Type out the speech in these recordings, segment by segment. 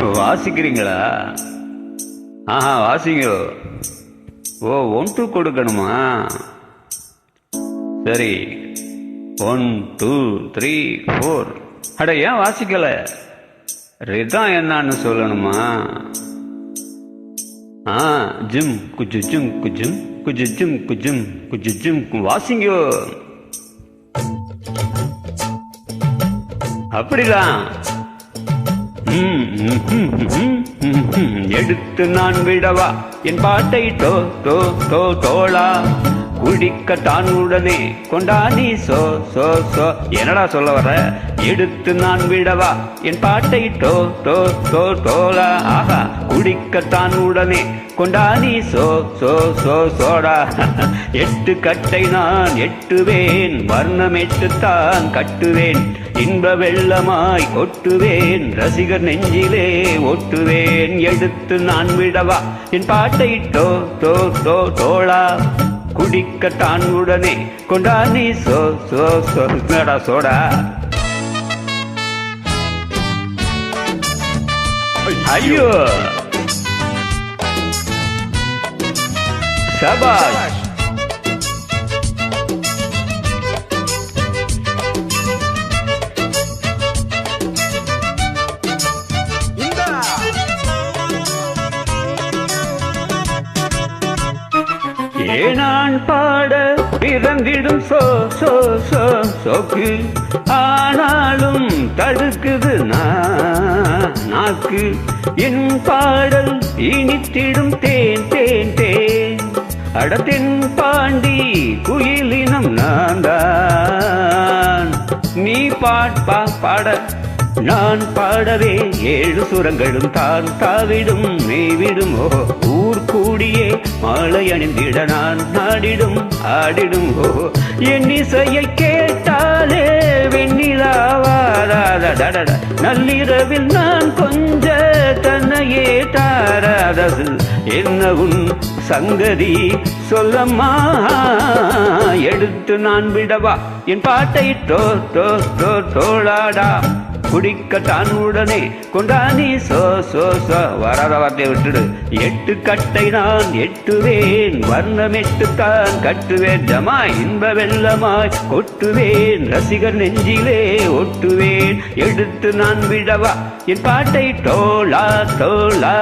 வாசிக்கிறீங்களா? ஆஹா வாசிங்க. ஓ one two கொடுக்கணுமா? சரி. ஒன் டூ த்ரீ ஃபோர் அட ஏன் வாசிக்கல? ரிதம் என்னன்னு சொல்லணுமா? ஆ ஜிம் குஜு ஜிம் குஜும் குஜு ஜிம் குஜும் குஜு ஜிம். வாசிங்கோ. அப்படிதான் எடுத்து நான் விடவா? என் பாட்டை தோ தோ தோ தோளா? குடிக்கத்தான் உடனே கொண்டாடி சோ சோ சோ. என்னடா சொல்ல வர? எடுத்து நான் விடவா? என் பாட்டை டோ தோ டோ டோலா ஆஹா குடிக்கத்தான் உடனே கொண்டாடி சோ சோ சோ சோடா. எட்டு கட்டை நான் எட்டுவேன். வர்ணம் எட்டுத்தான் கட்டுவேன். இன்ப வெள்ளமாய் கொட்டுவேன் ரசிகர் நெஞ்சிலே ஒட்டுவேன். எடுத்து நான் விடவா? என் பாட்டை டோ தோ தோ தோளா? குடிக்கத்தான் உடனே கொண்டா சோ சோ சோ. Soda soda? ஐயோ. சபாஷ். நான் பாட பிறந்திடும் சோ சோ சோ சோக்கு. ஆனாலும் தடுக்குது நாக்கு. என் பாடல் இனித்திடும் தேன் தேன் தேன். அடத்தின் பாண்டி குயிலினம் நான் தான் நீ பாட்பா பாட. நான் பாடவே ஏழு சுரங்களும் தான் தாவிடும் மேவிடும். ஓ ஊர் கூடியே மாலை அணிந்திட நான் நாடிடும் ஆடிடும். ஓ என் இசையை கேட்டாலே வெண்ணிலாவாராத நள்ளிரவில் நான் கொஞ்ச தன்னையே தாராதது என்ன உன் சங்கதி? சொல்லம்மா எடுத்து நான் விடவா? என் பாட்டை தோ தோ தோ தோளாடா. குடிக்கத்தான் உடனே கொண்டாடி சோ சோ சோ வராத வார்த்தை விட்டுடு. எட்டு கட்டை நான் எட்டுவேன். வர்ணம் எட்டுத்தான் கட்டுவேன். ஜமா இன்ப வெள்ளமாய் கொட்டுவேன். ரசிகர் நெஞ்சிலே ஒட்டுவேன். எடுத்து நான் விடவா? என் பாட்டை டோலா டோலா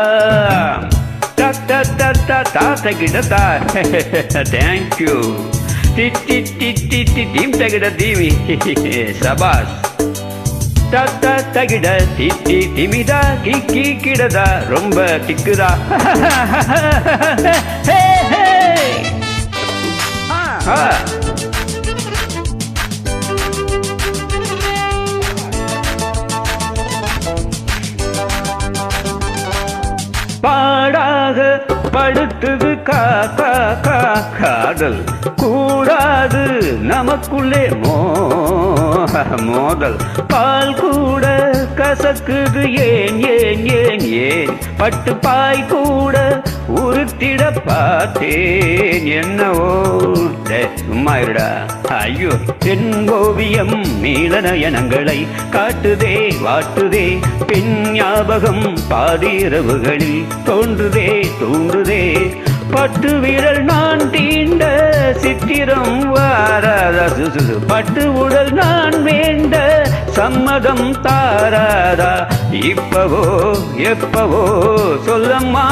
ta ta டி டி டி டி gida ta thank you. ti ti ti timida ki ki kidada ரொம்ப ஆ பாடாக படுத்துது கா கா கா காதல். கூடாது நமக்குள்ளே மோ மோதல். பால் கூட கசக்குது ஏன் ஏன் ஏன் ஏன்? பட்டு பாய் கூட உருத்திட பார்த்தேன் என்னவோ? டேய், சும்மா இருடா. ஐயோ தென் ஓவியம் நீலநயனங்களை காட்டுதே வாட்டுதே. பெண் ஞாபகம் பாதிரவுகளில் தோன்றுதே தூண்டுதே. பட்டு விரல் நான் இப்பவோ எப்பவோ சொல்லம்மா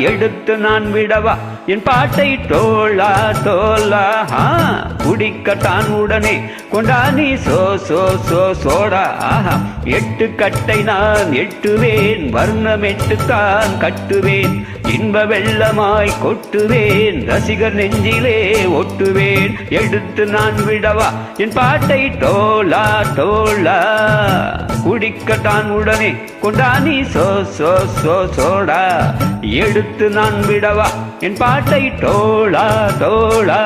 எடுத்து நான் விடவா. என் பாட்டை டோலா டோலா ஆ, குடிக்கத்தான் உடனே. கொண்டாடி சோ சோ சோ சோடா ஆஹா. எட்டு கட்டை நான் எட்டுவேன் வர்ணம் எட்டுத்தான் கட்டுவேன். இன்ப வெள்ளமாய் கொட்டுவேன். ரசிகர் நெஞ்சிலே ஒட்டுவேன். எடுத்து நான் விடவா? என் பாட்டை டோலா டோலா குடிக்கத்தான் உடனே கொண்டானி சோ சோ சோ சோடா. எடுத்து நான் விடவா? என் பாட்டை டோலா டோலா